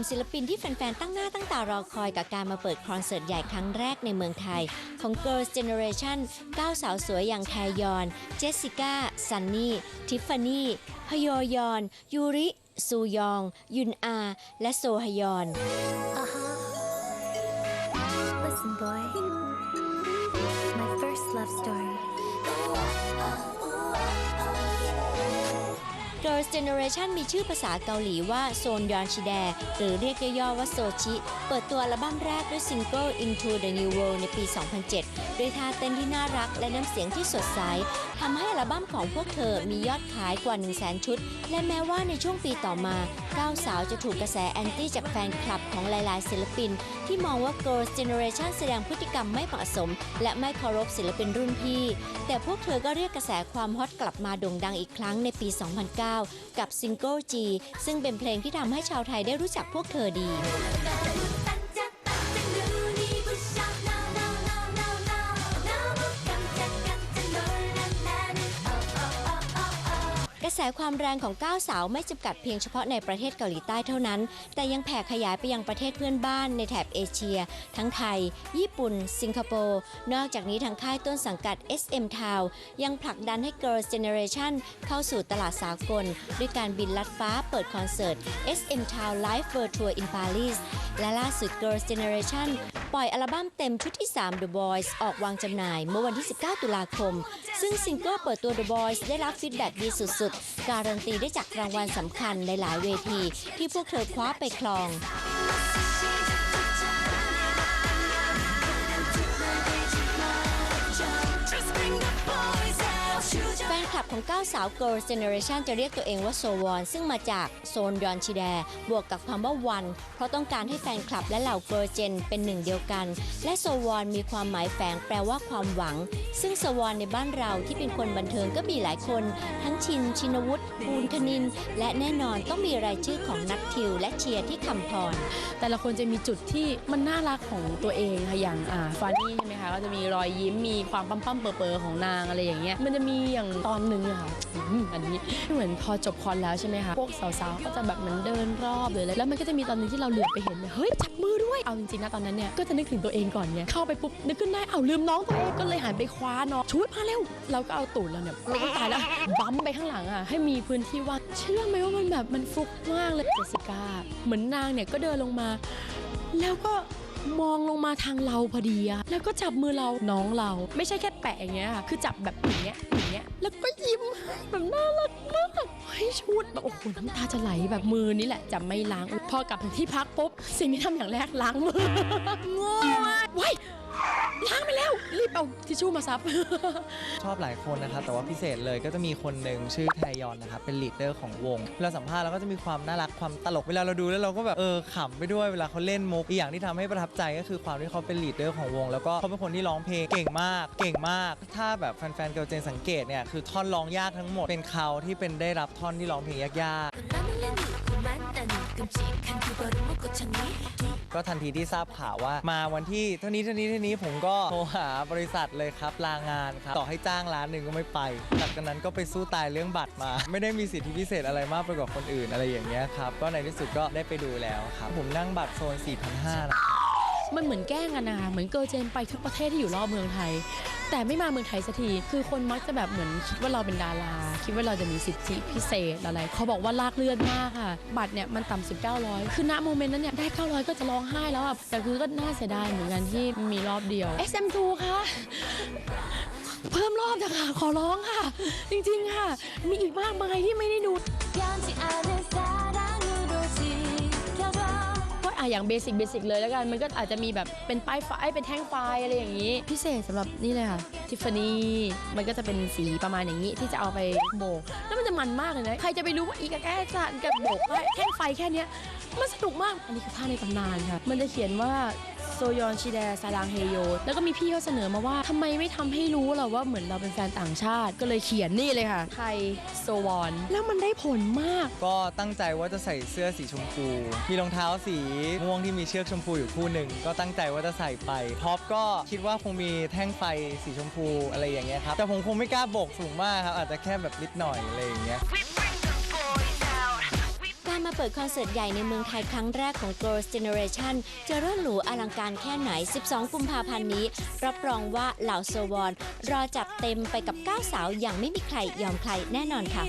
มศิลปินที่แฟนๆ ตั้งหน้าตั้งตารอคอยกับการมาเปิดคอนเสิร์ตใหญ่ครั้งแรกในเมืองไทย ของ Girls Generation 9สาวสวยอย่างแทยอน เจสสิก้า ซันนี่ ทิฟฟานี่ฮยอยอน ยูริ ซูยอง ยุนอา และโซฮยอน Listen, boy. My first love story. Girls Generation มีชื่อภาษาเกาหลีว่าโซนยอนชิแดหรือเรียกย่อๆว่าโซชิ เปิดตัวอัลบั้มแรกด้วยซิงเกิล Into the New World ในปี 2007 ด้วยท่าเต้นที่น่ารักและน้ำเสียงที่สดใสทำให้อัลบั้มของพวกเธอมียอดขายกว่า 1 0 0 0 0แชุด และแม้ว่าในช่วงปีต่อมาก้าวสาวจะถูกกระแสแอนตี้จากแฟนคลับของหลาย ๆ ศิลปิน ที่มองว่า Girls Generation แสดงพฤติกรรมไม่เหมาะสม และไม่เคารพศิลปินรุ่นพี่ แต่พวกเธอก็เรียกกระแสความฮอตกลับมาโด่งดังอีกครั้งในปี 2009 กับซิงเกิล G ซึ่งเป็นเพลงที่ทำให้ชาวไทยได้รู้จักพวกเธอดี ระแสความแรงของก้าวสาวไม่จำกัดเพียงเฉพาะในประเทศเกาหลีใต้เท่านั้น แต่ยังแผ่ขยายไปยังประเทศเพื่อนบ้านในแถบเอเชีย ทั้งไทย ญี่ปุ่น สิงคโปร์ นอกจากนี้ทางค่ายต้นสังกัด SM Town ยังผลักดันให้ Girls Generation เข้าสู่ตลาดสากล ด้วยการบินลัดฟ้าเปิดคอนเสิร์ต SM Town Live World Tour in Paris และล่าสุด Girls Generation ปล่อยอัลบั้มเต็มชุดที่ 3 The Boys ออกวางจำหน่ายเมื่อวันที่ 19 ตุลาคม ซึ่งซิงเกิลเปิดตัว The Boys ได้รับฟีดแบ็กดีสุดการันตีได้จากรางวัลสำคัญในหลายเวทีที่พวกเธอคว้าไปครอง ลับของ 9 สาว Girls Generation จะเรียกตัวเองว่าโซวอนซึ่งมาจากโซนยอนชิแด บวกกับคำว่าวันเพราะต้องการให้แฟนคลับและเหล่า Girl Gen เป็นหนึ่งเดียวกัน และโซวอนมีความหมายแฝงแปลว่าความหวัง ซึ่งโซวอนในบ้านเราที่เป็นคนบันเทิงก็มีหลายคน ทั้งชินชินวุฒิภูลคณิน และแน่นอนต้องมีรายชื่อของนัททิว และเชียร์ที่คำพร แต่ละคนจะมีจุดที่มันน่ารักของตัวเองค่ะอย่างอ่าฟานี่ ก็จะมีรอยยิ้มมีความปั๊มปั๊มๆเปอเปอๆของนางอะไรอย่างเงี้ยมันจะมีอย่างตอนหนึ่งอะค่ะอันนี้เหมือนพอจบคอนแล้วใช่ไหมคะพวกสาวๆก็จะแบบเหมือนเดินรอบเลยแล้วมันก็จะมีตอนนึงที่เราเหลือบไปเห็นเฮ้ยจับมือด้วยเอาจริงๆนะตอนนั้นเนี่ยก็จะนึกถึงตัวเองก่อนเนี่ยเข้าไปปุ๊บนึกขึ้นได้เอาลืมน้องตัวเองก็เลยหันไปคว้าน้องชุดมาเร็วเราก็เอาตูดเราเนี่ยโอ๊ยตายแล้วบั๊มไปข้างหลังอะให้มีพื้นที่ว่างเชื่อไหมว่ามันแบบมันฟุกมากเลยเจสสิก้าเหมือนนางเนี่ยก็เดินลงมา แล้วก็ มองลงมาทางเราพอดีอะแล้วก็จับมือเราน้องเรา ไม่ใช่แค่แปะอย่างเงี้ยค่ะคือจับแบบอย่างเงี้ยอย่างเงี้ยแล้วก็ยิ้มให้แบบน่ารักมากเฮ้ยชุดแบบโอ้โหน้ำตาจะไหลแบบมือนี่แหละจะไม่ล้างพอกลับถึงที่พักปุ๊บสิ่งที่ทำอย่างแรกล้างมือโง่มากว้าย ล้างไปแล้ว รีบเอาทิชชู่มาซับ ชอบหลายคนนะครับแต่ว่าพิเศษเลยก็จะมีคนหนึ่งชื่อไทยอนนะครับเป็นลีดเดอร์ของวงเราสัมภาษณ์เราก็จะมีความน่ารักความตลกเวลาเราดูแล้วเราก็แบบเออขำไปด้วยเวลาเขาเล่นมุกอีกอย่างที่ทำให้ประทับใจก็คือความที่เขาเป็นลีดเดอร์ของวง แล้วก็เขาเป็นคนที่ร้องเพลงเก่งมาก เก่งมาก ถ้าแบบแฟนๆเกิร์ลเจนสังเกตเนี่ยคือท่อนร้องยากทั้งหมดเป็นเขาที่เป็นได้รับท่อนที่ร้องเพลงยากๆ 끔찍한 두 걸음 못 고쳤니 ก็ทันทีที่ทราบข่าวว่า มาวันที่เท่านี้เท่านี้เท่านี้ผมก็โทรหาบริษัทเลยครับ ลางานครับ ต่อให้จ้างร้านหนึ่งก็ไม่ไปจากนั้นก็ไปสู้ตายเรื่องบัตรมา ไม่ได้มีสิทธิพิเศษอะไรมากไปกว่าคนอื่นอะไรอย่างเงี้ยครับ ก็ในที่สุดก็ได้ไปดูแล้วครับ ผมนั่งบัตรโซน 4,500นะ มันเหมือนแกล้งกันนะคะเหมือนเกิร์ลเจนไปทุกประเทศที่อยู่รอบเมืองไทย แต่ไม่มาเมืองไทยสักที คือคนมักจะแบบเหมือนคิดว่าเราเป็นดารา คิดว่าเราจะมีสิทธิพิเศษอะไร เขาบอกว่าลากเลือดมากค่ะ บัตรเนี่ยมันต่ำสุด900 คือณโมเมนต์นั้นเนี่ยได้ 900 ก็จะร้องไห้แล้วอะ แต่คือก็น่าเสียดายเหมือนกันที่มีรอบเดียว SM2 ค่ะเพิ่มรอบเถอะค่ะ ขอร้องค่ะ จริงๆค่ะ มีอีกมากมายที่ไม่ได้ดู อะอย่างเบสิกเบสิกเลยแล้วกัน มันก็อาจจะมีแบบเป็นป้ายไฟเป็นแท่งไฟอะไรอย่างนี้ พิเศษสำหรับนี่เลยค่ะทิฟฟานี่มันก็จะเป็นสีประมาณอย่างนี้ที่จะเอาไปโบก แล้วมันจะมันมากเลยนะ ใครจะไปรู้ว่าอีกแก้สานกับโบกแท่งไฟแค่เนี้ยมันสนุกมาก อันนี้คือท่าในตำนานค่ะ มันจะเขียนว่า โซยอนชิแดซาลังเฮโย แล้วก็มีพี่เขาเสนอมาว่าทำไมไม่ทำให้รู้เราว่าเหมือนเราเป็นแฟนต่างชาติ ก็เลยเขียนนี่เลยค่ะ ไทยโซวอน แล้วมันได้ผลมาก ก็ตั้งใจว่าจะใส่เสื้อสีชมพู มีรองเท้าสีม่วงที่มีเชือกชมพูอยู่คู่หนึ่ง ก็ตั้งใจว่าจะใส่ไป ท็อปก็คิดว่าคงมีแท่งไฟสีชมพูอะไรอย่างเงี้ยครับ แต่ผมคงไม่กล้าโบกสูงมากครับ อาจจะแค่แบบนิดหน่อยอะไรอย่างเงี้ย การมาเปิดคอนเสิร์ตใหญ่ในเมืองไทยครั้งแรกของ Girls Generation จะเริ่หรูอลังการแค่ไหน 12 กุมภาพันธ์นี้ รับรองว่าเหล่าโซวอนรอจัดเต็มไปกับ 9 สาวอย่างไม่มีใครยอมใครแน่นอนค่ะ